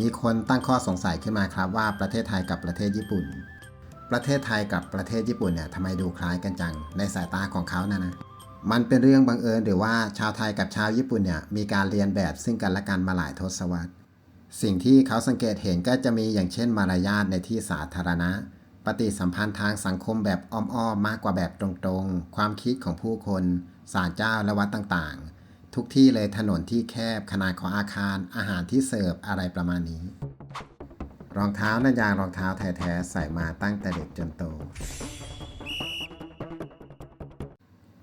มีคนตั้งข้อสงสัยขึ้นมาครับว่าประเทศไทยกับประเทศญี่ปุ่น ประเทศไทยกับประเทศญี่ปุ่นเนี่ยทำไมดูคล้ายกันจังในสายตาของเขานะนะ มันเป็นเรื่องบังเอิญหรือว่าชาวไทยกับชาวญี่ปุ่นเนี่ยมีการเรียนแบบซึ่งกันและกันมาหลายทศวรรษ สิ่งที่เขาสังเกตเห็นก็จะมีอย่างเช่นมารยาทในที่สาธารณะ ปฏิสัมพันธ์ทางสังคมแบบอ้อมๆมากกว่าแบบตรงๆ ความคิดของผู้คน ศาลเจ้าและวัดต่างๆ ทุกที่เลยถนนที่แคบขนาดของอาคารอาหารที่เสิร์ฟอะไรประมาณนี้ รองเท้านั่นยางรองเท้าแท้ๆใส่มาตั้งแต่เด็กจนโต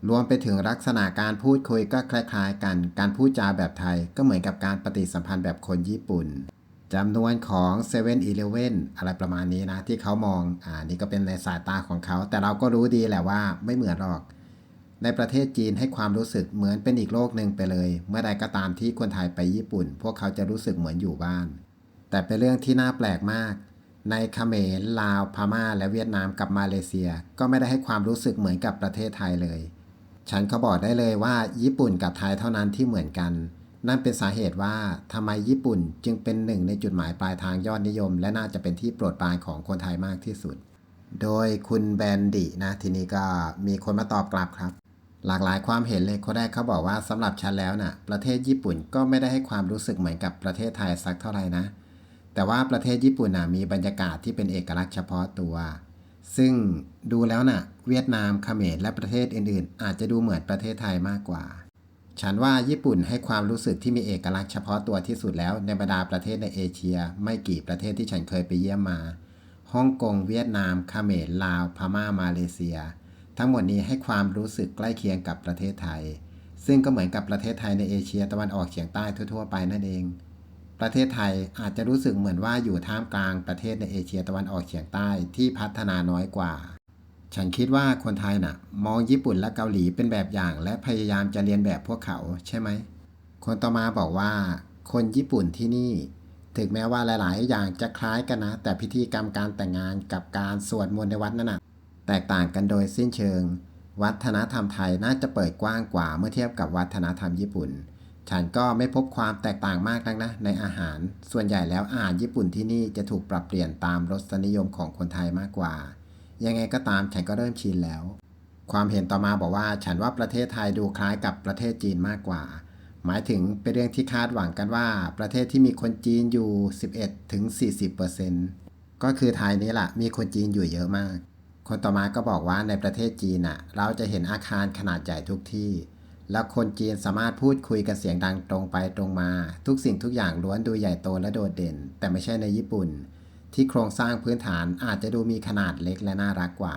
รวมไปถึงลักษณะการพูดคุยก็คล้ายๆ กัน การพูดจาแบบไทยก็เหมือนกับการปฏิสัมพันธ์แบบคนญี่ปุ่นจำนวนของ7 e เ e ่ e ออะไรประมาณนี้นะ ที่เขามอง อ่า นี่ก็เป็นในสายตาของเขา แต่เราก็รู้ดีแหละว่าไม่เหมือนหรอก ในประเทศจีนให้ความรู้สึกเหมือนเป็นอีกโลกหนึ่งไปเลย เมื่อใดก็ตามที่คนไทยไปญี่ปุ่น พวกเขาจะรู้สึกเหมือนอยู่บ้าน แต่เป็นเรื่องที่น่าแปลกมาก ในเขมรลาวพม่า และเวียดนามกับมาเลเซีย ก็ไม่ได้ให้ความรู้สึกเหมือนกับประเทศไทยเลย ฉันเขาบอกได้เลยว่า ญี่ปุ่นกับไทยเท่านั้นที่เหมือนกัน นั่นเป็นสาเหตุว่าทำไมญี่ปุ่นจึงเป็นหนึ่งในจุดหมายปลายทางยอดนิยม และน่าจะเป็นที่โปรดปรานของคนไทยมากที่สุด โดยคุณแบนดินะทีนี้ก็มีคนมาตอบกลับครับ หลากหลายความเห็นเลยคนแรกเขาบอกว่าสำหรับฉันแล้วน่ะประเทศญี่ปุ่นก็ไม่ได้ให้ความรู้สึกเหมือนกับประเทศไทยสักเท่าไหร่นะ แต่ว่าประเทศญี่ปุ่นน่ะมีบรรยากาศที่เป็นเอกลักษณ์เฉพาะตัว ซึ่งดูแล้วน่ะ เวียดนามเขมรและประเทศอื่นๆ อาจจะดูเหมือนประเทศไทยมากกว่า ฉันว่าญี่ปุ่นให้ความรู้สึกที่มีเอกลักษณ์เฉพาะตัวที่สุดแล้วในบรรดาประเทศในเอเชีย ไม่กี่ประเทศที่ฉันเคยไปเยี่ยมมาฮ่องกงเวียดนามเขมรลาวพม่ามาเลเซีย ทั้งหมดนี้ให้ความรู้สึกใกล้เคียงกับประเทศไทย ซึ่งก็เหมือนกับประเทศไทยในเอเชียตะวันออกเฉียงใต้ทั่ว ๆ ไปนั่นเอง ประเทศไทยอาจจะรู้สึกเหมือนว่าอยู่ท่ามกลางประเทศในเอเชียตะวันออกเฉียงใต้ที่พัฒนาน้อยกว่า ฉันคิดว่าคนไทยน่ะ มองญี่ปุ่นและเกาหลีเป็นแบบอย่าง และพยายามจะเรียนแบบพวกเขาใช่ไหม คนต่อมาบอกว่า คนญี่ปุ่นที่นี่ถึงแม้ว่าหลาย ๆ อย่างจะคล้ายกันนะ แต่พิธีกรรมการแต่งงานกับการสวดมนต์ในวัดนั่นน่ะ แตกต่างกันโดยสิ้นเชิง วัฒนธรรมไทยน่าจะเปิดกว้างกว่าเมื่อเทียบกับวัฒนธรรมญี่ปุ่น ฉันก็ไม่พบความแตกต่างมากนักนะในอาหาร ส่วนใหญ่แล้วอาหารญี่ปุ่นที่นี่จะถูกปรับเปลี่ยนตามรสนิยมของคนไทยมากกว่า ยังไงก็ตามฉันก็เริ่มชินแล้ว ความเห็นต่อมาบอกว่าฉันว่าประเทศไทยดูคล้ายกับประเทศจีนมากกว่า หมายถึงเป็นเรื่องที่คาดหวังกันว่า ประเทศที่มีคนจีนอยู่ 11-40%ก็คือไทยนี่แหละมีคนจีนอยู่เยอะมาก คนต่อมาก็บอกว่าในประเทศจีนน่ะ เราจะเห็นอาคารขนาดใหญ่ทุกที่ แล้วคนจีนสามารถพูดคุยกันเสียงดังตรงไปตรงมา ทุกสิ่งทุกอย่างล้วนดูใหญ่โตและโดดเด่น แต่ไม่ใช่ในญี่ปุ่น ที่โครงสร้างพื้นฐานอาจจะดูมีขนาดเล็กและน่ารักกว่า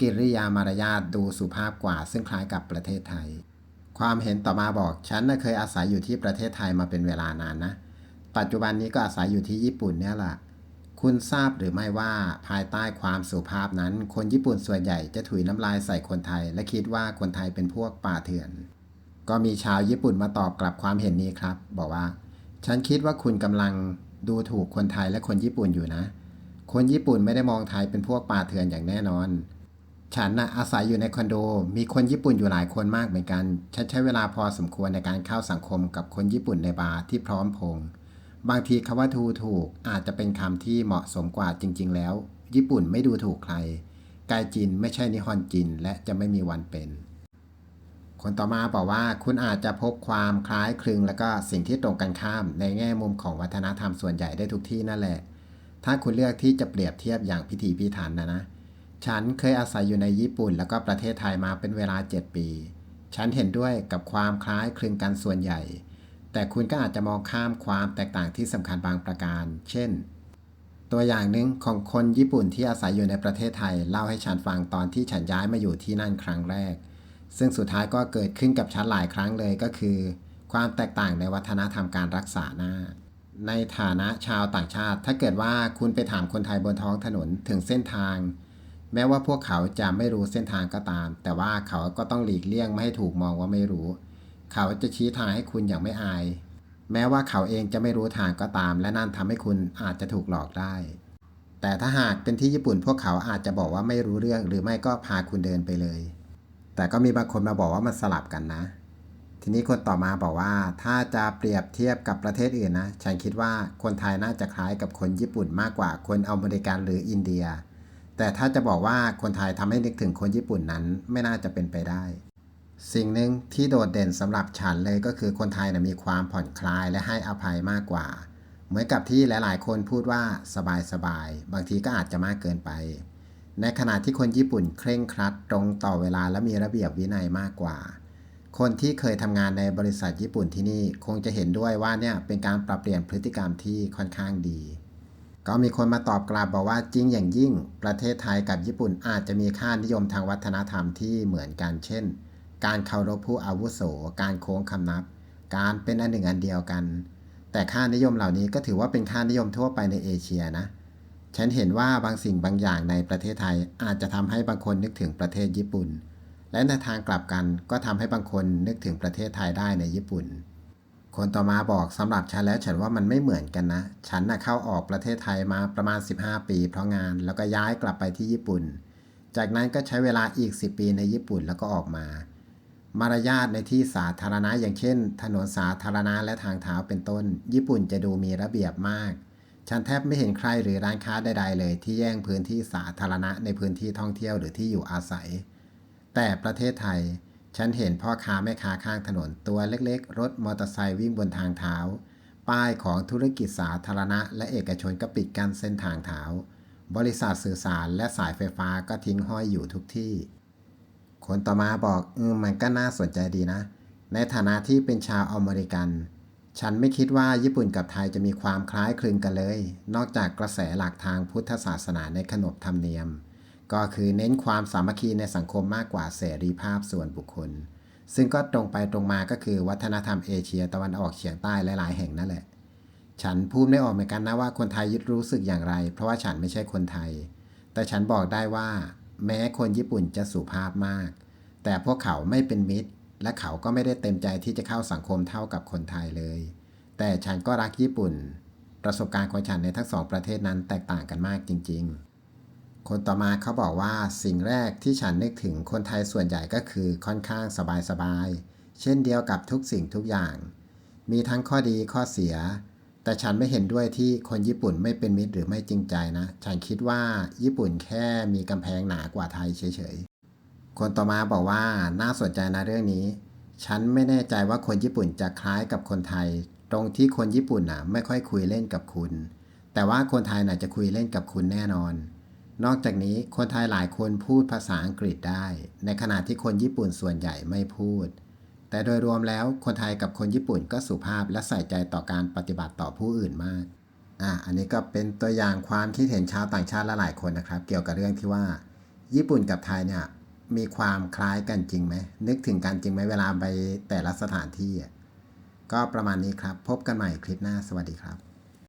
กิริยามารยาทดูสุภาพกว่า ซึ่งคล้ายกับประเทศไทย ความเห็นต่อมาบอกฉันน่ะเคยอาศัยอยู่ที่ประเทศไทยมาเป็นเวลานานนะ ปัจจุบันนี้ก็อาศัยอยู่ที่ญี่ปุ่นเนี่ยแหละ คุณทราบหรือไม่ว่าภายใต้ความสุภาพนั้น คนญี่ปุ่นส่วนใหญ่จะถุยน้ำลายใส่คนไทย และคิดว่าคนไทยเป็นพวกป่าเถื่อน ก็มีชาวญี่ปุ่นมาตอบกลับความเห็นนี้ครับ บอกว่า ฉันคิดว่าคุณกำลังดูถูกคนไทยและคนญี่ปุ่นอยู่นะ คนญี่ปุ่นไม่ได้มองไทยเป็นพวกป่าเถื่อนอย่างแน่นอน ฉันนะอาศัยอยู่ในคอนโด มีคนญี่ปุ่นอยู่หลายคนมากเหมือนกัน ฉันใช้เวลาพอสมควรในการเข้าสังคมกับคนญี่ปุ่นในบาร์ที่พร้อมพงษ์ บางทีคำว่าทูถูกอาจจะเป็นคำที่เหมาะสมกว่าจริง ๆ แล้ว ญี่ปุ่นไม่ดูถูกใคร กายจินไม่ใช่นิฮอนจิน และจะไม่มีวันเป็น คนต่อมาบอกว่าคุณอาจจะพบความคล้ายคลึง และก็สิ่งที่ตรงกันข้าม ในแง่มุมของวัฒนธรรมส่วนใหญ่ได้ทุกที่นั่นแหละ ถ้าคุณเลือกที่จะเปรียบเทียบอย่างพิถีพิถันนะนะ ฉันเคยอาศัยอยู่ในญี่ปุ่น แล้วก็ประเทศไทยมาเป็นเวลา 7 ปี ฉันเห็นด้วยกับความคล้ายคลึงกันส่วนใหญ่ แต่คุณก็อาจจะมองข้ามความแตกต่างที่สำคัญบางประการ เช่น ตัวอย่างหนึ่งของคนญี่ปุ่นที่อาศัยอยู่ในประเทศไทยเล่าให้ฉันฟังตอนที่ฉันย้ายมาอยู่ที่นั่นครั้งแรก ซึ่งสุดท้ายก็เกิดขึ้นกับฉันหลายครั้งเลยก็คือ ความแตกต่างในวัฒนธรรมการรักษาหน้า ในฐานะชาวต่างชาติ ถ้าเกิดว่าคุณไปถามคนไทยบนท้องถนนถึงเส้นทาง แม้ว่าพวกเขาจะไม่รู้เส้นทางก็ตาม แต่ว่าเขาก็ต้องหลีกเลี่ยงไม่ให้ถูกมองว่าไม่รู้เเขาจะชี้ทางให้คุณอย่างไม่อาย แม้ว่าเขาเองจะไม่รู้ทางก็ตาม และนั่นทำให้คุณอาจจะถูกหลอกได้ แต่ถ้าหากเป็นที่ญี่ปุ่นพวกเขาอาจจะบอกว่าไม่รู้เรื่องหรือไม่ก็พาคุณเดินไปเลย แต่ก็มีบางคนมาบอกว่ามันสลับกันนะ ทีนี้คนต่อมาบอกว่าถ้าจะเปรียบเทียบกับประเทศอื่นนะฉันคิดว่าคนไทยน่าจะคล้ายกับคนญี่ปุ่นมากกว่าคนอเมริกันหรืออินเดีย แต่ถ้าจะบอกว่าคนไทยทำให้นึกถึงคนญี่ปุ่นนั้นไม่น่าจะเป็นไปได้ สิ่งหนึ่งที่โดดเด่นสำหรับฉันเลยก็คือคนไทยนะมีความผ่อนคลายและให้อภัยมากกว่า เหมือนกับที่หลายๆ คนพูดว่าสบายๆบางทีก็อาจจะมากเกินไป ในขณะที่คนญี่ปุ่นเคร่งครัดตรงต่อเวลาและมีระเบียบวินัยมากกว่า คนที่เคยทำงานในบริษัทญี่ปุ่นที่นี่คงจะเห็นด้วยว่าเนี่ยเป็นการปรับเปลี่ยนพฤติกรรมที่ค่อนข้างดีก็มีคนมาตอบกลับบอกว่าจริงอย่างยิ่ง ประเทศไทยกับญี่ปุ่นอาจจะมีค่านิยมทางวัฒนธรรมที่เหมือนกันเช่น การเคารพผู้อาวุโส การโค้งคำนับ การเป็นอันหนึ่งอันเดียวกัน แต่ค่านิยมเหล่านี้ก็ถือว่าเป็นค่านิยมทั่วไปในเอเชียนะ ฉันเห็นว่าบางสิ่งบางอย่างในประเทศไทยอาจจะทำให้บางคนนึกถึงประเทศญี่ปุ่น และในทางกลับกันก็ทำให้บางคนนึกถึงประเทศไทยได้ในญี่ปุ่น คนต่อมาบอกสำหรับฉันแล้วฉันว่ามันไม่เหมือนกันนะ ฉันน่ะเข้าออกประเทศไทยมาประมาณ 15 ปี เพราะงานแล้วก็ย้ายกลับไปที่ญี่ปุ่น จากนั้นก็ใช้เวลาอีก 10 ปีในญี่ปุ่นแล้วก็ออกมา มารยาทในที่สาธารณะอย่างเช่น ถนนสาธารณะและทางเท้าเป็นต้น ญี่ปุ่นจะดูมีระเบียบมาก ฉันแทบไม่เห็นใครหรือร้านค้าใด ๆ เลย ที่แย่งพื้นที่สาธารณะในพื้นที่ท่องเที่ยวหรือที่อยู่อาศัย แต่ประเทศไทย ฉันเห็นพ่อค้าแม่ค้าข้างถนนตัวเล็กๆ รถมอเตอร์ไซค์วิ่งบนทางเท้า ป้ายของธุรกิจสาธารณะ และเอกชนก็ปิดกั้นเส้นทางเท้า บริษัทสื่อสารและสายไฟฟ้าก็ทิ้งห้อยอยู่ทุกที่ คนต่อมาบอกอืมมันก็น่าสนใจดีนะ ในฐานะที่เป็นชาวอเมริกัน ฉันไม่คิดว่าญี่ปุ่นกับไทยจะมีความคล้ายคลึงกันเลย นอกจากกระแสหลักทางพุทธศาสนาในขนบธรรมเนียม ก็คือเน้นความสามัคคีในสังคมมากกว่าเสรีภาพส่วนบุคคล ซึ่งก็ตรงไปตรงมาก็คือวัฒนธรรมเอเชียตะวันออกเฉียงใต้หลายๆแห่งนั่นแหละ ฉันพูดไม่ออกเหมือนกันนะว่าคนไทยยึดรู้สึกอย่างไร เพราะว่าฉันไม่ใช่คนไทย แต่ฉันบอกได้ว่า แม้คนญี่ปุ่นจะสุภาพมาก แต่พวกเขาไม่เป็นมิตร และเขาก็ไม่ได้เต็มใจที่จะเข้าสังคมเท่ากับคนไทยเลย แต่ฉันก็รักญี่ปุ่น ประสบการณ์ของฉันในทั้งสองประเทศนั้นแตกต่างกันมากจริง ๆ คนต่อมาเขาบอกว่าสิ่งแรกที่ฉันนึกถึงคนไทยส่วนใหญ่ก็คือค่อนข้างสบายๆเช่นเดียวกับทุกสิ่งทุกอย่าง มีทั้งข้อดีข้อเสีย แต่ฉันไม่เห็นด้วยที่คนญี่ปุ่นไม่เป็นมิตรหรือไม่จริงใจนะ ฉันคิดว่าญี่ปุ่นแค่มีกำแพงหนากว่าไทยเฉยๆ คนต่อมาบอกว่าน่าสนใจนะเรื่องนี้ ฉันไม่แน่ใจว่าคนญี่ปุ่นจะคล้ายกับคนไทย ตรงที่คนญี่ปุ่นน่ะไม่ค่อยคุยเล่นกับคุณ แต่ว่าคนไทยน่ะจะคุยเล่นกับคุณแน่นอน นอกจากนี้คนไทยหลายคนพูดภาษาอังกฤษได้ ในขณะที่คนญี่ปุ่นส่วนใหญ่ไม่พูด แต่โดยรวมแล้วคนไทยกับคนญี่ปุ่นก็สุภาพและใส่ใจต่อการปฏิบัติต่อผู้อื่นมาก อะ อันนี้ก็เป็นตัวอย่างความคิดเห็นชาวต่างชาติลหลายคนนะครับ เกี่ยวกับเรื่องที่ว่า ญี่ปุ่นกับไทยเนี่ยมีความคล้ายกันจริงไหม นึกถึงกันจริงไหมเวลาไปแต่ละสถานที่อะก็ประมาณนี้ครับ พบกันใหม่คลิปหน้า สวัสดีครับ